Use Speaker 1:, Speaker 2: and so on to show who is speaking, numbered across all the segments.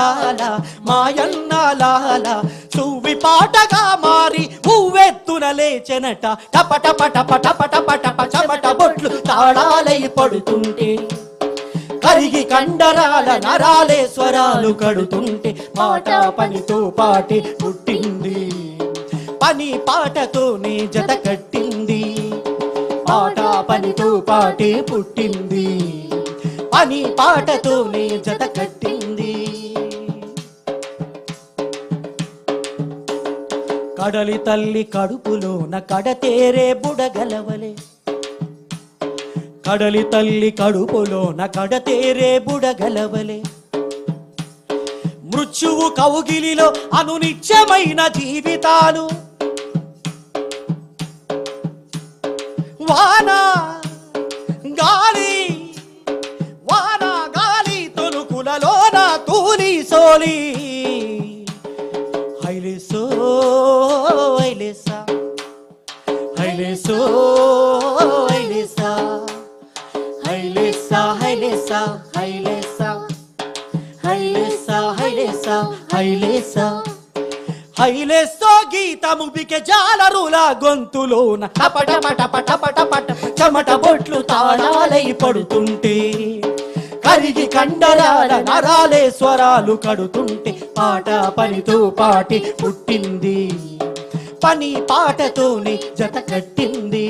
Speaker 1: లాల పాటగా మారి ఉవ్వెత్తున లేచెనట. టప టప టప టప టప టప చమట బొట్లు తాళాలై పడుతుంటే. కరిగి కండరాల నరాలే స్వరాలు కడుతుంటే. మాట పనితో పాటే పుట్టింది. పని పాటతోనే జత కట్టింది. పాట పనితో పాటే పుట్టింది. పని పాటతోనే జత కట్టింది. కడలి తల్లి కడుపులోన కడతేరే బుడగలవలే. కడలి తల్లి కడుపులోన కడతేరే బుడగలవలే. మృత్యువు కౌగిలిలో అనునిత్యమైన జీవితాలు. వాన గాలి వాన గాలి తొలుకులలోన తూలి సోలి. హైలేసా? హైలేసో? హైలేసో గీతముపికె జాలరుల గొంతులోన టపట పట పట పట పట చెమట బొట్లు తాళాలై పడుతుంటే కరిగి కండరాల నరాలే స్వరాలు కడుతుంటే పాట పనితో పాటి పుట్టింది పని పాటతోనే జత కట్టింది.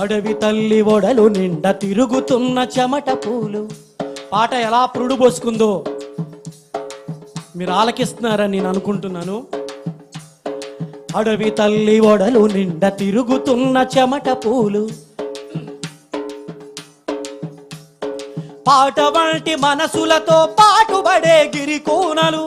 Speaker 1: అడవి తల్లి ఒడలు నిండా తిరుగుతున్న చెమట పూలు. పాట ఎలా పురుడు పోసుకుందో మీరు ఆలకిస్తున్నారని నేను అనుకుంటున్నాను. అడవి తల్లి ఒడలు నిండా తిరుగుతున్న చెమట పూలు. పాట వంటి మనసులతో పాటుబడే గిరికోనలు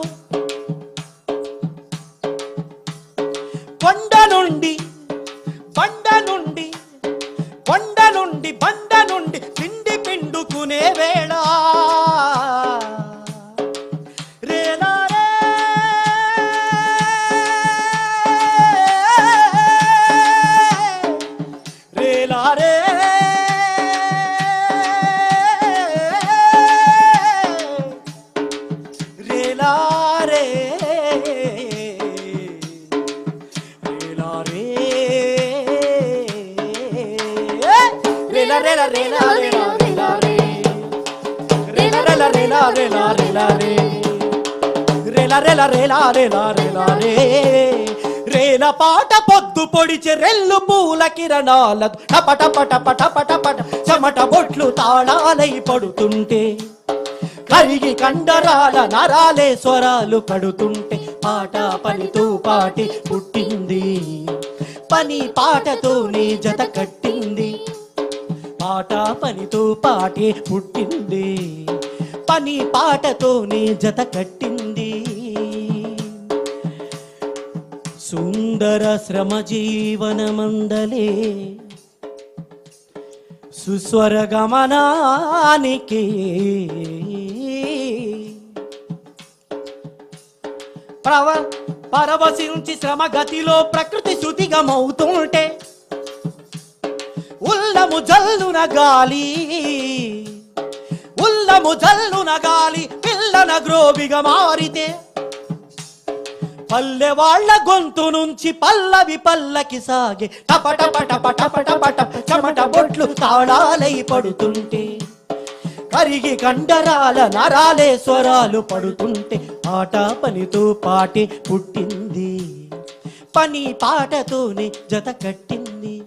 Speaker 1: రేల రేలా రేలా రేలా రే. రేల పాట పొద్దు పొడిచి రెల్లు పూల కిరణాల టపట పట పట పట పట చెమట బొట్లు తాళాలై పడుతుంటే కరిగి కండరాల నరాలే స్వరాలు పడుతుంటే పాట పనితో పాటి పుట్టింది. పని పాటతోనే జత కట్టింది. పాట పనితో పాటి పుట్టింది. పని పాటతోనే జత కట్టింది. సుందర శ్రమ జీవనమందలే సుస్వర గమనానికి ప్రవ పరవశించి శ్రమ గతిలో ప్రకృతి శుతిగమవుతుంటే ఉల్లము జల్లున గాలి ఉల్లము జల్లున గాలి పిల్లన గ్రోబిగా మారితే పల్లె వాళ్ళ గొంతు నుంచి పల్లవి పల్లకి సాగే. టపటపటపటపటపట చెమట బొట్లు తాళాలై పడుతుంటే. కరిగి కండరాల నరాలే స్వరాలు పడుతుంటే. ఆట పనితో పాటే పుట్టింది. పని పాటతోనే జత కట్టింది.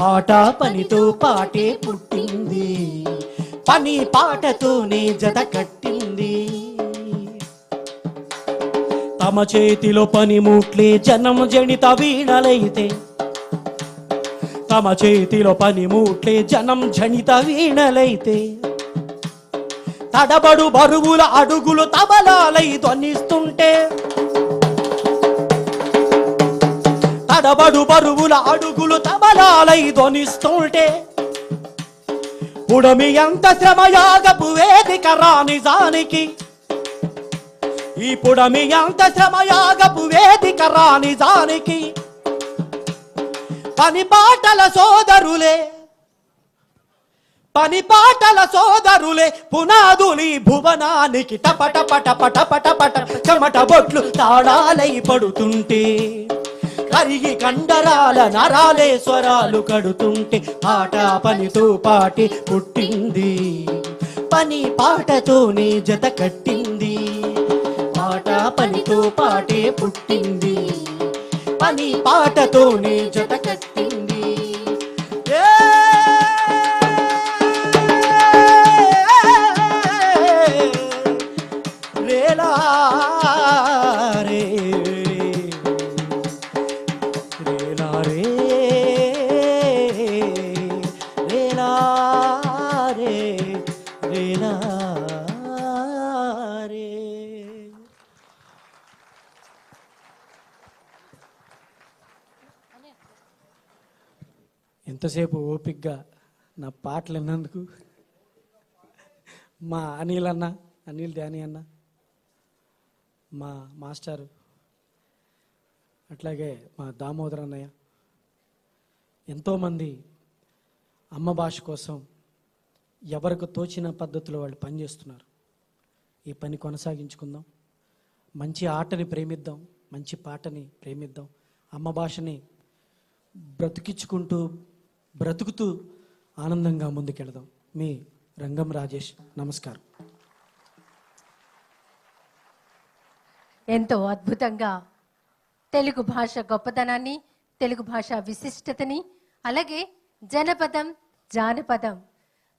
Speaker 1: పాట పనితో పాటే పుట్టింది. పని పాటతోనే జత కట్టింది. తమ చేతిలో పనిముట్లే జనం జనిత వీణలైతే. తమ చేతిలో పనిముట్లే జనం జనిత వీణలైతే. తడబడు బరువుల అడుగులు తబలాలై ధ్వనిస్తుంటే. తడబడు బరువుల అడుగులు తబలాలై ధ్వనిస్తుంటే. ఉడమి ఎంత శ్రమయాగపు వేదిక రానిజానికి ఇప్పుడు మీ అంత శ్రమయాగపు వేదిక రానిజానికి పని పాటల సోదరులే పని పాటల సోదరులే పునాదులి భువనానికి టపట పట పట పట పట చెమట బొట్లు తాళాలై పడుతుంటే కరిగి కండరాల నరాలే స్వరాలు కడుతుంటే పాట పనితో పాటి పుట్టింది. పని పాటతోనే జత కట్టింది. పనితో పాటే పుట్టింది. పని పాటతోనే జత ఎంతసేపు ఓపిక్గా నా పాటలు విన్నందుకు? మా అనిల్ అన్న అనిల్ ధ్యాని అన్న మా మాస్టారు అట్లాగే మా దామోదర్ అన్నయ్య ఎంతోమంది అమ్మ భాష కోసం ఎవరికి తోచిన పద్ధతిలో వాళ్ళు పనిచేస్తున్నారు ఈ పని కొనసాగించుకుందాం. మంచి ఆటని ప్రేమిద్దాం మంచి పాటని ప్రేమిద్దాం. అమ్మ భాషని బ్రతికించుకుంటూ బ్రతుకుతూ ఆనందంగా ముందుకెళదాం. మీ రంగం రాజేష్ నమస్కారం.
Speaker 2: ఎంతో అద్భుతంగా తెలుగు భాష గొప్పతనాన్ని తెలుగు భాష విశిష్టతని అలాగే జనపదం జానపదం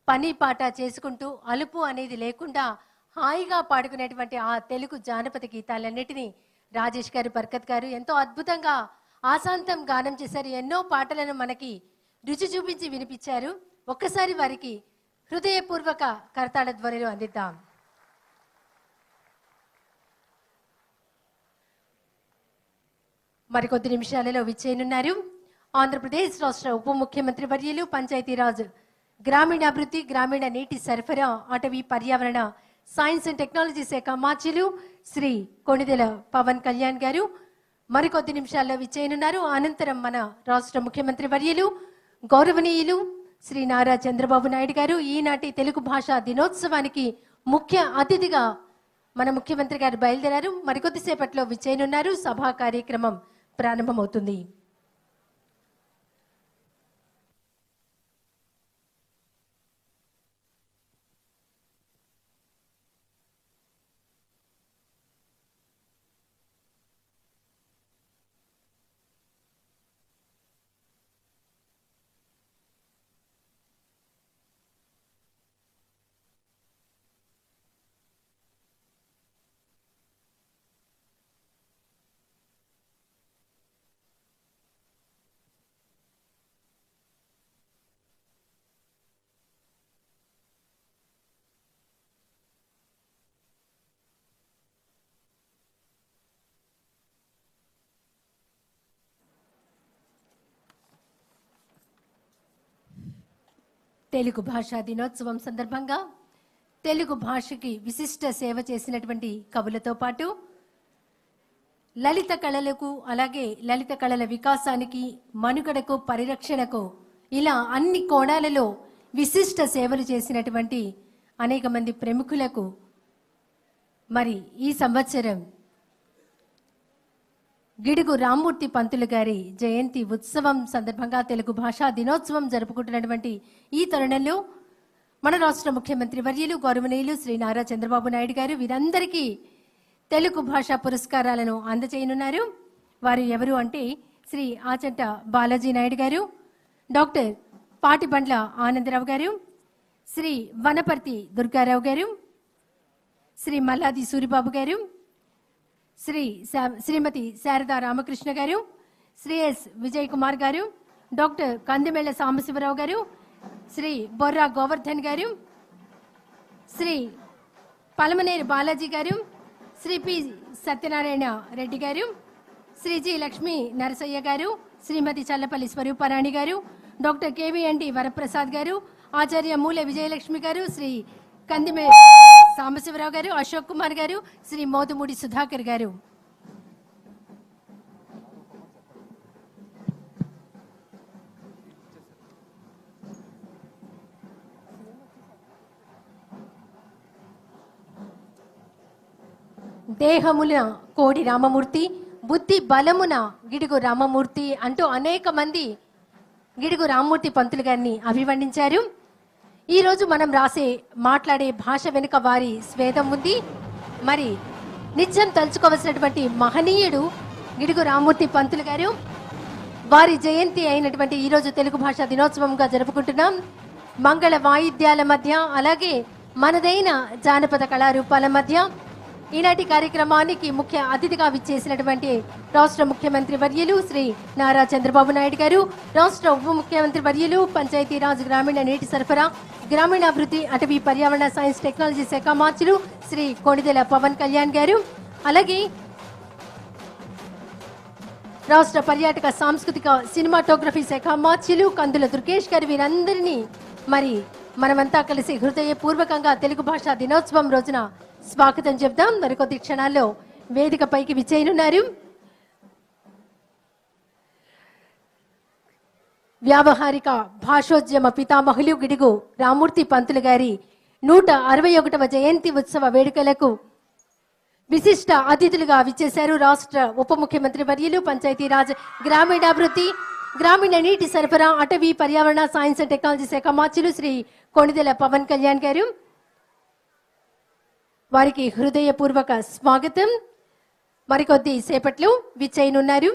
Speaker 2: పని పాట చేసుకుంటూ అలుపు అనేది లేకుండా హాయిగా పాడుకునేటువంటి ఆ తెలుగు జానపద గీతాలన్నిటినీ రాజేష్ గారు బర్కత్ గారు ఎంతో అద్భుతంగా ఆశాంతం గానం చేశారు. ఎన్నో పాటలను మనకి రుచి చూపించి వినిపించారు. ఒక్కసారి వారికి హృదయపూర్వక కరతాళ ధ్వనిలో అందిద్దాం. మరికొద్ది నిమిషాలలో విచ్చేయనున్నారు. ఆంధ్రప్రదేశ్ రాష్ట్ర ఉప ముఖ్యమంత్రి వర్యులు పంచాయతీరాజ్ గ్రామీణాభివృద్ధి గ్రామీణ నీటి సరఫరా అటవీ పర్యావరణ సైన్స్ అండ్ టెక్నాలజీ శాఖ మాచ్యులు శ్రీ కొణిదెల పవన్ కళ్యాణ్ గారు. మరికొద్ది నిమిషాల్లో విచ్చేయనున్నారు. అనంతరం మన రాష్ట్ర ముఖ్యమంత్రి వర్యులు గౌరవనీయులు శ్రీ నారా చంద్రబాబు నాయుడు గారు ఈనాటి తెలుగు భాషా దినోత్సవానికి ముఖ్య అతిథిగా మన ముఖ్యమంత్రి గారు బయలుదేరారు. మరికొద్దిసేపట్లో విచ్చేయనున్నారు సభా కార్యక్రమం ప్రారంభమవుతుంది. తెలుగు భాషా దినోత్సవం సందర్భంగా తెలుగు భాషకి విశిష్ట సేవ చేసినటువంటి కవులతో పాటు లలిత కళలకు అలాగే లలిత కళల వికాసానికి మనుగడకు పరిరక్షణకు ఇలా అన్ని కోణాలలో విశిష్ట సేవలు చేసినటువంటి అనేక మంది ప్రముఖులకు మరి ఈ సంవత్సరం గిడుగు రామ్మూర్తి పంతులు గారి జయంతి ఉత్సవం సందర్భంగా తెలుగు భాషా దినోత్సవం జరుపుకుంటున్నటువంటి ఈ తరుణంలో మన రాష్ట్ర ముఖ్యమంత్రి వర్యులు గౌరవనీయులు శ్రీ నారా చంద్రబాబు నాయుడు గారు వీరందరికీ తెలుగు భాషా పురస్కారాలను అందజేయనున్నారు. వారు ఎవరు అంటే శ్రీ ఆచంట బాలాజీ నాయుడు గారు డాక్టర్ పాటిబండ్ల ఆనందరావు గారు శ్రీ వనపర్తి దుర్గారావు గారు శ్రీ మల్లాది సూరిబాబు గారు శ్రీ శా- శ్రీమతి శారదా రామకృష్ణ గారు శ్రీ ఎస్ విజయ్ కుమార్ గారు డాక్టర్ కందిమేళ్ళ సాంబశివరావు గారు శ్రీ బొర్రా గోవర్ధన్ గారు శ్రీ పలమనేరు బాలాజీ గారు శ్రీ పి సత్యనారాయణ రెడ్డి గారు శ్రీ జి లక్ష్మీ నరసయ్య గారు శ్రీమతి చల్లపల్లి స్వరూపారాణి గారు డాక్టర్ కేవీఎన్డి వరప్రసాద్ గారు ఆచార్య మూల విజయలక్ష్మి గారు శ్రీ కందిమే సాంబశివరావు గారు అశోక్ కుమార్ గారు శ్రీ మోదుమూడి సుధాకర్ గారు. దేహమున కోడి రామమూర్తి బుద్ధి బలమున గిడుగు రామమూర్తి అంటూ అనేక మంది గిడుగు రామమూర్తి పంతులు గారిని అభివర్ణించారు. ఈరోజు మనం రాసే మాట్లాడే భాష వెనుక వారి స్వేదం ఉంది. మరి నిత్యం తలుచుకోవలసినటువంటి మహనీయుడు గిడుగు రామూర్తి పంతులు గారు వారి జయంతి అయినటువంటి ఈరోజు తెలుగు భాషా దినోత్సవంగా జరుపుకుంటున్నాం. మంగళ వాయిద్యాల మధ్య అలాగే మనదైన జానపద కళారూపాల మధ్య ఈనాటి కార్యక్రమానికి ముఖ్య అతిథిగా విచ్చేసినటువంటి రాష్ట్ర ముఖ్యమంత్రి వర్యులు శ్రీ నారా చంద్రబాబు నాయుడు గారు రాష్ట్ర ఉప ముఖ్యమంత్రి వర్యులు పంచాయతీరాజ్ గ్రామీణ నీటి సరఫరా గ్రామీణాభివృద్ధి అటవీ పర్యావరణ సైన్స్ టెక్నాలజీ శాఖ మార్చులు శ్రీ కొణిదెల పవన్ కళ్యాణ్ గారు. అలాగే రాష్ట్ర పర్యాటక సాంస్కృతిక సినిమాటోగ్రఫీ శాఖ మార్చిలు కందుల దుర్గేష్ గారు. వీరందరినీ మరి మనమంతా కలిసి హృదయపూర్వకంగా తెలుగు భాషా దినోత్సవం రోజున స్వాగతం చెప్దాం. మరికొద్ది క్షణాల్లో వేదికపైకి విచ్చేయనున్నారు. వ్యావహారిక భాషోద్యమ పితామహులు గిడుగు రామూర్తి పంతులు గారి నూట అరవై ఒకటవ జయంతి ఉత్సవ వేడుకలకు విశిష్ట అతిథులుగా విచ్చేశారు రాష్ట్ర ఉప ముఖ్యమంత్రి వర్యులు పంచాయతీరాజ్ గ్రామీణాభివృద్ధి గ్రామీణ నీటి సరఫరా అటవీ పర్యావరణ సైన్స్ అండ్ టెక్నాలజీ శాఖ మార్చులు శ్రీ కొణిదెల పవన్ కళ్యాణ్ గారు. వారికి హృదయపూర్వక స్వాగతం. మరికొద్ది సేపట్లో విచ్చేయనున్నారు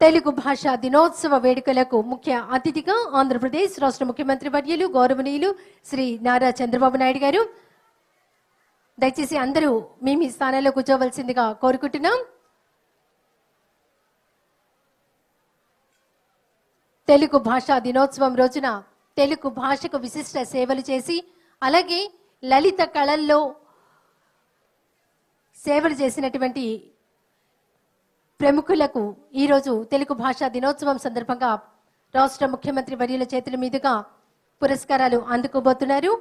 Speaker 2: తెలుగు భాష దినోత్సవ వేడుకలకు ముఖ్య అతిథిగా ఆంధ్రప్రదేశ్ రాష్ట్ర ముఖ్యమంత్రి వర్యులు గౌరవనీయులు శ్రీ నారా చంద్రబాబు నాయుడు గారు. దయచేసి అందరూ మీ మీ స్థానాల్లో కూర్చోవలసిందిగా కోరుకుంటున్నాం. తెలుగు భాషా దినోత్సవం రోజున తెలుగు భాషకు విశిష్ట సేవలు చేసి అలాగే లలిత కళల్లో సేవలు చేసినటువంటి ప్రముఖులకు ఈరోజు తెలుగు భాషా దినోత్సవం సందర్భంగా రాష్ట్ర ముఖ్యమంత్రి వర్యుల చేతుల మీదుగా పురస్కారాలు అందుకోబోతున్నారు.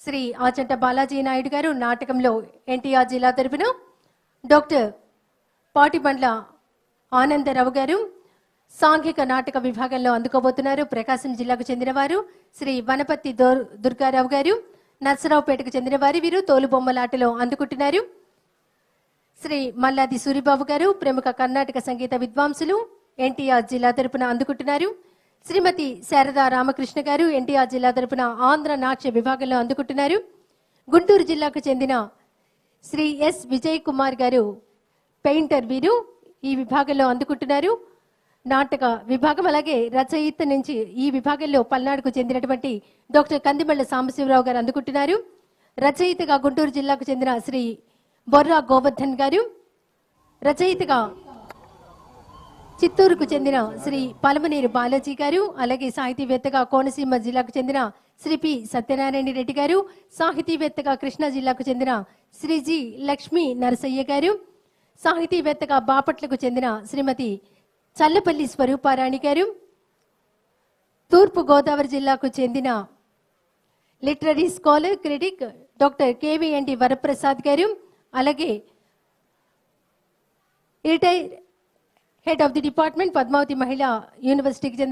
Speaker 2: శ్రీ ఆచంట బాలాజీ నాయుడు గారు నాటకంలో ఎన్టీఆర్ జిల్లా తరఫున డాక్టర్ పాటిబండ్ల ఆనందరావు గారు సాంఘిక నాటక విభాగంలో అందుకోబోతున్నారు. ప్రకాశం జిల్లాకు చెందినవారు శ్రీ వనపత్తి దోర్- దుర్గారావు గారు. నర్సరావుపేటకు చెందినవారు వీరు. తోలుబొమ్మలాటలో అందుకుంటున్నారు. శ్రీ మల్లాది సూరిబాబు గారు ప్రముఖ కర్ణాటక సంగీత విద్వాంసులు ఎన్టీఆర్ జిల్లా తరపున అందుకుంటున్నారు. శ్రీమతి శారదా రామకృష్ణ గారు ఎన్టీఆర్ జిల్లా తరపున ఆంధ్ర నాట్య విభాగంలో అందుకుంటున్నారు. గుంటూరు జిల్లాకు చెందిన శ్రీ ఎస్. విజయ్ కుమార్ గారు పెయింటర్ వీరు ఈ విభాగంలో అందుకుంటున్నారు. నాటక విభాగం అలాగే రచయిత నుంచి ఈ విభాగంలో పల్నాడుకు చెందినటువంటి డాక్టర్ కందిమల్ల సాంబశివరావు గారు అందుకుంటున్నారు. రచయితగా గుంటూరు జిల్లాకు చెందిన శ్రీ బొర్రా గోవర్ధన్ గారు. రచయితగా చిత్తూరుకు చెందిన శ్రీ పలమనేరు బాలాజీ గారు. అలాగే సాహితీవేత్తగా కోనసీమ జిల్లాకు చెందిన శ్రీ పి సత్యనారాయణ రెడ్డి గారు. సాహితీవేత్తగా కృష్ణా జిల్లాకు చెందిన శ్రీ జి లక్ష్మీ నరసయ్య గారు. సాహితీవేత్తగా బాపట్లకు చెందిన శ్రీమతి చల్లపల్లి స్వరూపారాణి గారు తూర్పు గోదావరి జిల్లాకు చెందిన literary scholar critic doctor K V N T Varaprasad garu అలాగే retired head of the department Padmavati Mahila యూనివర్సిటీకి చెందిన